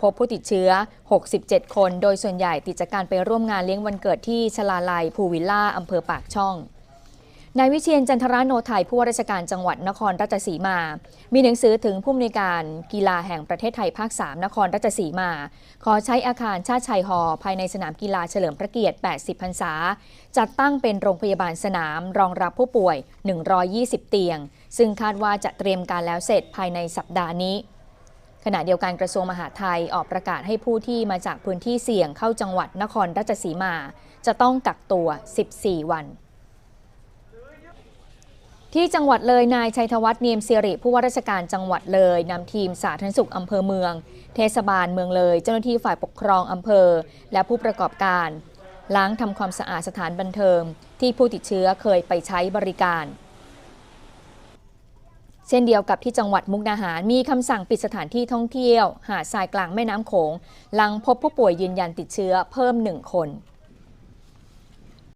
พบผู้ติดเชื้อ 67 คน โดยส่วนใหญ่ติดจากการไปร่วมงานเลี้ยงวันเกิดที่ชลาลัยภูวิลล่าอำเภอปากช่อง นายวิเชียนจันทราโนไทยผู้ว่าราชการจังหวัดนครราชสีมา มีหนังสือถึงผู้อำนวยการกีฬาแห่งประเทศไทยภาค 3 นครราชสีมา ขอใช้อาคารชาติชัยฮอภายในสนามกีฬาเฉลิมพระเกียรติ 80 พรรษา จัดตั้งเป็นโรงพยาบาลสนามรองรับผู้ป่วย 120 เตียง ซึ่งคาดว่าจะเตรียมการแล้วเสร็จภายในสัปดาห์นี้ ขณะเดียวกันกระทรวงมหาดไทยออกประกาศให้ผู้ที่มาจากพื้นที่เสี่ยงเข้าจังหวัดนครราชสีมา จะต้องกักตัว 14 วันที่จังหวัดเลยนายชัยธวัฒน์เนียมสิริผู้ว่าราชการจังหวัดเลยนำทีมสาธารณสุขอำเภอเมือง เทศบาลเมืองเลย เจ้าหน้าที่ฝ่ายปกครองอำเภอ และผู้ประกอบการ ล้างทำความสะอาดสถานบันเทิงที่ผู้ติดเชื้อเคยไปใช้บริการ เช่นเดียวกับที่จังหวัดมุกดาหารมีคำสั่งปิดสถานที่ท่องเที่ยว หาดทรายกลางแม่น้ำโขงหลังพบผู้ป่วยยืนยันติดเชื้อเพิ่มหนึ่งคน